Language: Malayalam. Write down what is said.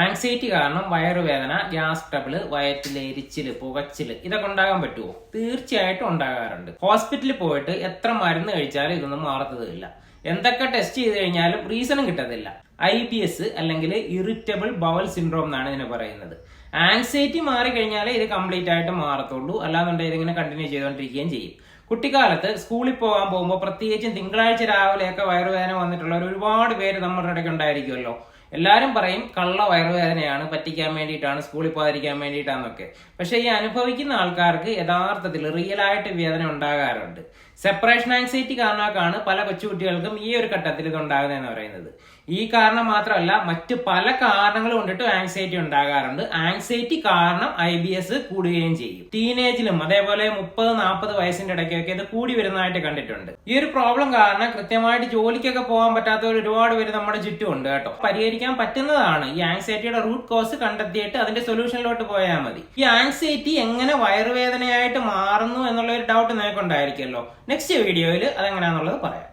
ആങ്സൈറ്റി കാരണം വയറുവേദന ഗ്യാസ് ട്രബിൾ വയറ്റിലെ എരിച്ചിൽ പുകച്ചിൽ ഇതൊക്കെ ഉണ്ടാകാൻ പറ്റുമോ തീർച്ചയായിട്ടും ഉണ്ടാകാറുണ്ട്. ഹോസ്പിറ്റലിൽ പോയിട്ട് എത്ര മരുന്ന് കഴിച്ചാലും ഇതൊന്നും മാറത്തതില്ല എന്തൊക്കെ ടെസ്റ്റ് ചെയ്ത് കഴിഞ്ഞാലും റീസണും കിട്ടത്തില്ല. ഐ ബി എസ് അല്ലെങ്കിൽ ഇറിറ്റബിൾ ബവൽ സിൻഡ്രോം എന്നാണ് ഇതിനെ പറയുന്നത്. ആങ്സൈറ്റി മാറിക്കഴിഞ്ഞാലേ ഇത് കംപ്ലീറ്റ് ആയിട്ട് മാറത്തുള്ളൂ. അല്ലാന്നുണ്ടെങ്കിൽ ഇതിങ്ങനെ കണ്ടിന്യൂ ചെയ്തുകൊണ്ടിരിക്കുകയും ചെയ്യും. കുട്ടിക്കാലത്ത് സ്കൂളിൽ പോകാൻ പോകുമ്പോൾ പ്രത്യേകിച്ചും തിങ്കളാഴ്ച രാവിലെയൊക്കെ വയറുവേദന വന്നിട്ടുള്ളവർ ഒരുപാട് പേര് നമ്മുടെ ഇടയ്ക്ക് ഉണ്ടായിരിക്കുമല്ലോ. എല്ലാവരും പറയും കള്ള വയറുവേദനയാണ് പറ്റിക്കാൻ വേണ്ടിയിട്ടാണ് സ്കൂളിൽ പോകാതിരിക്കാൻ വേണ്ടിയിട്ടാന്നൊക്കെ. പക്ഷേ ഈ അനുഭവിക്കുന്ന ആൾക്കാർക്ക് യഥാർത്ഥത്തിൽ റിയൽ ആയിട്ട് വേദന ഉണ്ടാകാറുണ്ട്. സെപ്പറേഷൻ ആങ്സൈറ്റി കാരണമാണ് പല കൊച്ചുകുട്ടികൾക്കും ഈ ഒരു ഘട്ടത്തിൽ ഇത് ഉണ്ടാകുന്നതെന്ന് പറയുന്നത്. ഈ കാരണം മാത്രമല്ല മറ്റ് പല കാരണങ്ങൾ കൊണ്ടിട്ടും ആങ്സൈറ്റി ഉണ്ടാകാറുണ്ട്. ആങ്സൈറ്റി കാരണം ഐ ബി എസ് കൂടുകയും ചെയ്യും. ടീനേജിലും അതേപോലെ മുപ്പത് നാൽപ്പത് വയസ്സിന്റെ ഇടയ്ക്കൊക്കെ ഇത് കൂടി വരുന്നതായിട്ട് കണ്ടിട്ടുണ്ട്. ഈ ഒരു പ്രോബ്ലം കാരണം കൃത്യമായിട്ട് ജോലിക്കൊക്കെ പോകാൻ പറ്റാത്തവർ ഒരുപാട് പേര് നമ്മുടെ ചുറ്റുമുണ്ട് കേട്ടോ. പരിഹരിക്കാൻ പറ്റുന്നതാണ്. ഈ ആങ്സൈറ്റിയുടെ റൂട്ട് കോസ് കണ്ടെത്തിയിട്ട് അതിന്റെ സൊല്യൂഷനിലോട്ട് പോയാൽ മതി. ഈ ആങ്സൈറ്റി എങ്ങനെ വയറുവേദനയായിട്ട് മാറുന്നു എന്നുള്ള ഒരു ഡൗട്ട് നിങ്ങൾക്കുണ്ടായിരിക്കുമല്ലോ നെക്സ്റ്റ് വീഡിയോയിൽ അതെങ്ങനെയാണെന്നുള്ളത് പറയാം.